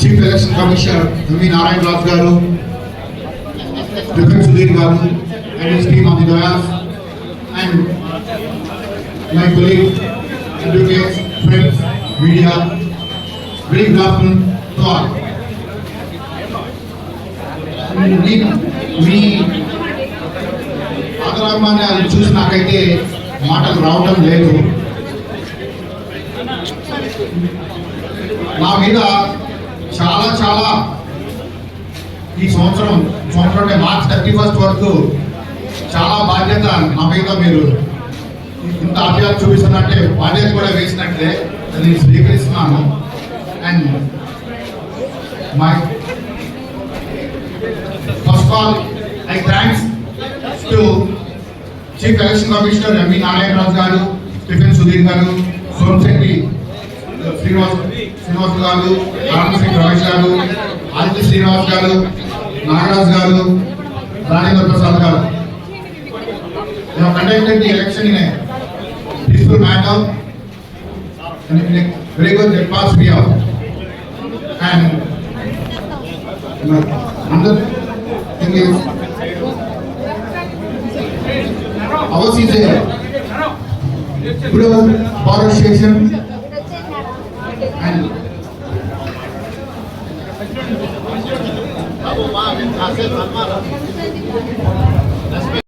Chief election commissioner M V Narayana Raju garu deputy Sudheer garu and his team on the dais and my colleague advocates friends media very good afternoon to all. మీ మీ అది చూసి నాకైతే మాటలు రావటం లేదు. నా మీద చాలా చాలా. ఈ సంవత్సరం సంవత్సరం అంటే మార్చ్ థర్టీ ఫస్ట్ వరకు చాలా బాధ్యత నా మీద మీరు ఇంత అభ్యాసం చూపిస్తున్నట్టే బాధ్యత కూడా వేసినట్లే నేను స్వీకరిస్తున్నాను. And my first all I thanks to chief election commissioner M V Narayanaraju garu Stephen Sudheer గారు సోమశెట్టి శ్రీనివాస్ శ్రీనివాస్ గారు ఆనంద సింగ్ రమేష్ గారు ఆదిత్య శ్రీనివాస్ గారు నాగరాజ్ గారు రాజేంద్ర ప్రసాద్ గారు You have conducted the election in a peaceful manner and in a very good atmosphere. And another thing is, ours is a good border station అని